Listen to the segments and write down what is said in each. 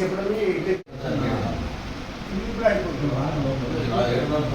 చెప్పడమే ఇదే. ఇప్పుడు అయిపోతుంది. బాబు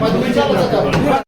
పక్క జరు,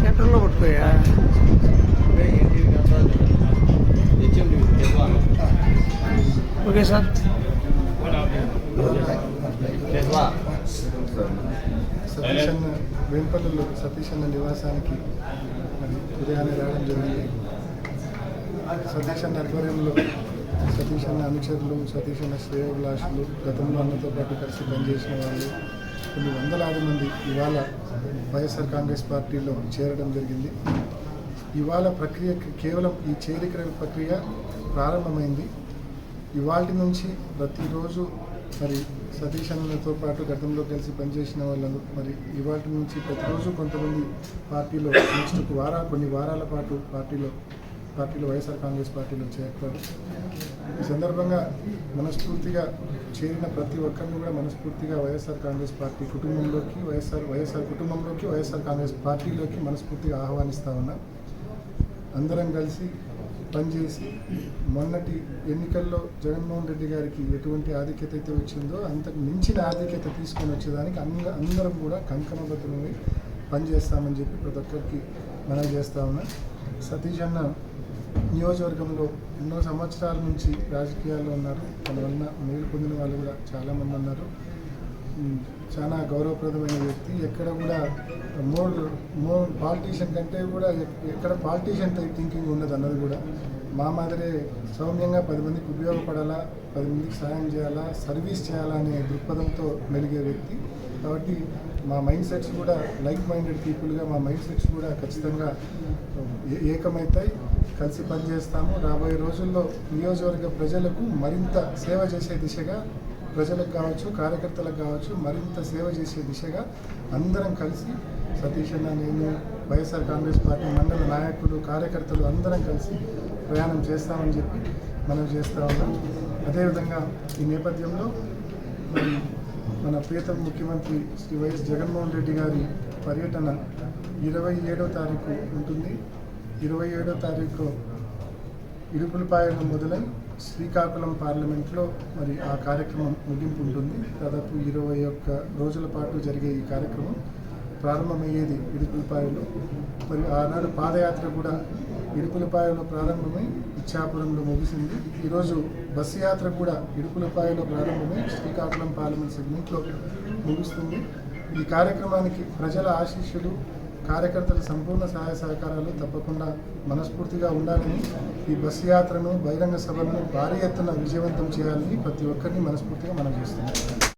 సెంటర్లో పట్టుకోయా ఓకే సార్. సతీష్ అన్న వేంపల్లిలో సతీష్ అన్న నివాసానికి ఉదయాన్నే రావడం జరిగింది. సతీష్ అన్న ఆధ్వర్యంలో సతీష్ అన్న అనుచరులు సతీష్ అన్న శ్రేయోభిలాషులు గతంలో అన్నతో పాటు కలిసి పనిచేసిన వాళ్ళు కొన్ని వందలాది మంది ఇవాళ వైఎస్ఆర్ కాంగ్రెస్ పార్టీలో చేరడం జరిగింది. ఇవాళ ప్రక్రియ కేవలం ఈ చేరిక ప్రక్రియ ప్రారంభమైంది. ఇవాటి నుంచి ప్రతిరోజు మరి సతీష్ అన్నతో పాటు గతంలో కలిసి పనిచేసిన వాళ్ళు మరి ఇవాటి నుంచి ప్రతిరోజు కొంతమంది పార్టీలో నెక్స్ట్ వారా కొన్ని వారాల పాటు పార్టీలో పార్టీలో వైఎస్ఆర్ కాంగ్రెస్ పార్టీలో చేరుతారు. ఈ సందర్భంగా మనస్ఫూర్తిగా చేరిన ప్రతి ఒక్కరిని కూడా మనస్ఫూర్తిగా వైఎస్ఆర్ కాంగ్రెస్ పార్టీ కుటుంబంలోకి వైఎస్ఆర్ వైఎస్ఆర్ కుటుంబంలోకి వైఎస్ఆర్ కాంగ్రెస్ పార్టీలోకి మనస్ఫూర్తిగా ఆహ్వానిస్తా ఉన్నా. అందరం కలిసి పనిచేసి మొన్నటి ఎన్నికల్లో జగన్మోహన్ రెడ్డి గారికి ఎటువంటి ఆధిక్యత అయితే వచ్చిందో అంతకు మించిన ఆధిక్యత తీసుకొని వచ్చేదానికి అంద అందరం కూడా కంకణబద్ధమై పనిచేస్తామని చెప్పి ప్రతి ఒక్కరికి మనం చేస్తా ఉన్నా. సతీష్ అన్న నియోజకవర్గంలో ఎన్నో సంవత్సరాల నుంచి రాజకీయాల్లో ఉన్నారు. తన వలన మేలు పొందిన వాళ్ళు కూడా చాలామంది ఉన్నారు. చాలా గౌరవప్రదమైన వ్యక్తి. ఎక్కడ కూడా మోర్ మోర్ పాలిటీషియన్ కంటే కూడా ఎక్- ఎక్కడ పాలిటీషియన్ టైప్ థింకింగ్ ఉన్నది అన్నది కూడా. మా మాదిరే సౌమ్యంగా పది మందికి ఉపయోగపడాలా పది మందికి సహాయం చేయాలా సర్వీస్ చేయాలా అనే దృక్పథంతో మెలిగే వ్యక్తి. కాబట్టి మా మైండ్ సెట్స్ కూడా లైక్ మైండెడ్ పీపుల్గా మా మైండ్ సెట్స్ కూడా ఖచ్చితంగా ఏకమవుతాయి కలిసి పనిచేస్తాము. రాబోయే రోజుల్లో నియోజకవర్గ ప్రజలకు మరింత సేవ చేసే దిశగా ప్రజలకు కావచ్చు కార్యకర్తలకు కావచ్చు మరింత సేవ చేసే దిశగా అందరం కలిసి సతీష్ అన్న నేను వైఎస్ఆర్ కాంగ్రెస్ పార్టీ మండల నాయకులు కార్యకర్తలు అందరం కలిసి ప్రయాణం చేస్తామని చెప్పి మనం చేస్తూ ఉన్నాం. అదేవిధంగా ఈ నేపథ్యంలో మన ప్రీతం ముఖ్యమంత్రి శ్రీ వైఎస్ జగన్మోహన్ రెడ్డి గారి పర్యటన ఇరవై ఏడో తారీఖు ఉంటుంది. ఇరవై ఏడో తారీఖు ఇడుపులపాయలు మొదలై శ్రీకాకుళం పార్లమెంట్లో మరి ఆ కార్యక్రమం ముగింపు ఉంటుంది దాదాపు ఇరవై ఒక్క రోజుల పాటు జరిగే ఈ కార్యక్రమం ప్రారంభమయ్యేది ఇడుపులపాయలో మరి ఆనాడు పాదయాత్ర కూడా ఇడుపులపాయలో ప్రారంభమై ఇచ్చాపురంలో ముగిసింది. ఈరోజు బస్సు యాత్ర కూడా ఇడుపులపాయలో ప్రారంభమై శ్రీకాకుళం పార్లమెంట్ సెగ్మెంట్లో ముగుస్తుంది. ఈ కార్యక్రమానికి ప్రజల ఆశీస్సులు కార్యకర్తల సంపూర్ణ సహాయ సహకారాలు తప్పకుండా మనస్ఫూర్తిగా ఉండాలని ఈ బస్సు యాత్రను బహిరంగ సభలను భారీ ఎత్తున విజయవంతం చేయాలని ప్రతి ఒక్కరిని మనస్ఫూర్తిగా మనం చేస్తున్నాం.